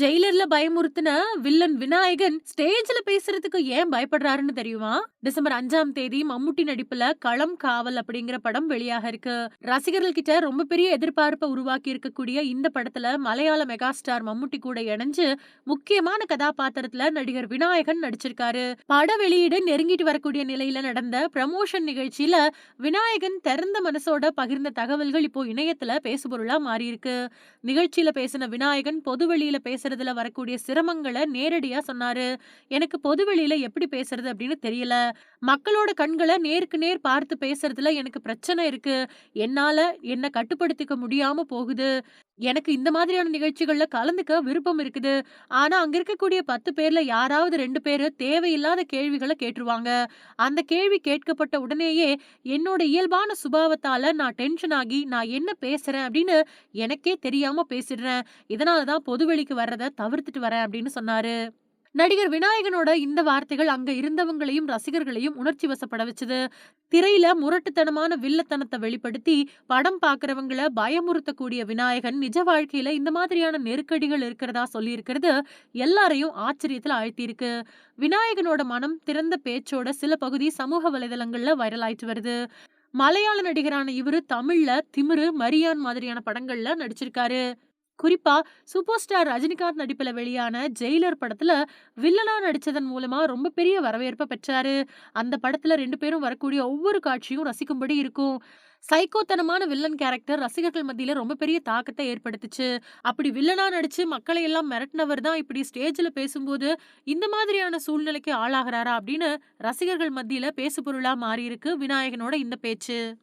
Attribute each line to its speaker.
Speaker 1: ஜெயிலர்ல பயமுறுத்தின villain Vinayagan ஸ்டேஜ்ல பேசுறதுக்கு ஏன் பயப்படுறாருன்னு தெரியுமா? டிசம்பர் அஞ்சாம் தேதி மம்முட்டி நடிப்புல களம் காவல் அப்படிங்கிற படம் வெளியாக இருக்கு. ரசிகர்கள் கிட்ட ரொம்ப பெரிய எதிர்பார்ப்பை உருவாக்கி இருக்கக்கூடிய இந்த படத்துல மலையாள மெகாஸ்டார் மம்முட்டி கூட இணைஞ்சு முக்கியமான கதாபாத்திரத்துல நடிகர் விநாயகன் நடிச்சிருக்காரு. பட வெளியீடு நெருங்கிட்டு வரக்கூடிய நிலையில நடந்த ப்ரமோஷன் நிகழ்ச்சியில விநாயகன் திறந்த மனசோட பகிர்ந்த தகவல்கள் இப்போ இணையத்துல பேசுபொருளா மாறி இருக்கு நிகழ்ச்சியில பேசின விநாயகன் பொதுவெளியில பேசுறதுல வரக்கூடிய சிரமங்களை நேரடியா சொன்னாரு. எனக்கு பொதுவெளியில எப்படி பேசுறது அப்படின்னு தெரியல. மக்களோட கண்களை நேருக்கு நேர் பார்த்து பேசுறதுல எனக்கு பிரச்சனை இருக்கு. என்னால என்ன கட்டுப்படுத்திக்க முடியாம போகுது. எனக்கு இந்த மாதிரியான நிகழ்ச்சிகள்ல கலந்துக்க விருப்பம் இருக்குது. ஆனா அங்க இருக்கக்கூடிய பத்து பேர்ல யாராவது ரெண்டு பேரு தேவையில்லாத கேள்விகளை கேட்டுருவாங்க. அந்த கேள்வி கேட்கப்பட்ட உடனேயே என்னோட இயல்பான சுபாவத்தால நான் டென்ஷன் ஆகி நான் என்ன பேசுறேன் அப்படின்னு எனக்கே தெரியாம பேசிடுறேன். இதனாலதான் பொதுவெளிக்கு வர்றத தவிர்த்துட்டு வரேன் அப்படின்னு சொன்னாரு. நடிகர் விநாயகனோட இந்த வார்த்தைகள் அங்க இருந்தவங்களையும் ரசிகர்களையும் உணர்ச்சி வசப்பட வச்சது. திரையில முரட்டுத்தனமான வில்லத்தனத்தை வெளிப்படுத்தி படம் பாக்குறவங்கள பயமுறுத்தக்கூடிய விநாயகன் நிஜ வாழ்க்கையில இந்த மாதிரியான நெருக்கடிகள் இருக்கிறதா சொல்லியிருக்கிறது எல்லாரையும் ஆச்சரியத்துல ஆழ்த்தியிருக்கு. விநாயகனோட மனம் திறந்த பேச்சோட சில பகுதி சமூக வலைதளங்கள்ல வைரல் ஆயிட்டு வருது. மலையாள நடிகரான இவரு தமிழ்ல திமிரு மரியான் மாதிரியான படங்கள்ல நடிச்சிருக்காரு. குறிப்பா சூப்பர் ஸ்டார் ரஜினிகாந்த் நடிப்புல வெளியான ஜெயிலர் படத்துல வில்லனா நடிச்சதன் மூலமா ரொம்ப பெரிய வரவேற்பை பெற்றாரு. அந்த படத்துல ரெண்டு பேரும் வரக்கூடிய ஒவ்வொரு காட்சியும் ரசிக்கும்படி இருக்கும். சைக்கோத்தனமான வில்லன் கேரக்டர் ரசிகர்கள் மத்தியில ரொம்ப பெரிய தாக்கத்தை ஏற்படுத்துச்சு. அப்படி வில்லனா நடிச்சு மக்களை எல்லாம் மிரட்டினவர் தான் இப்படி ஸ்டேஜ்ல பேசும்போது இந்த மாதிரியான சூழ்நிலைக்கு ஆளாகிறாரா அப்படின்னு ரசிகர்கள் மத்தியில பேசுபொருளா மாறி இருக்கு விநாயகனோட இந்த பேச்சு.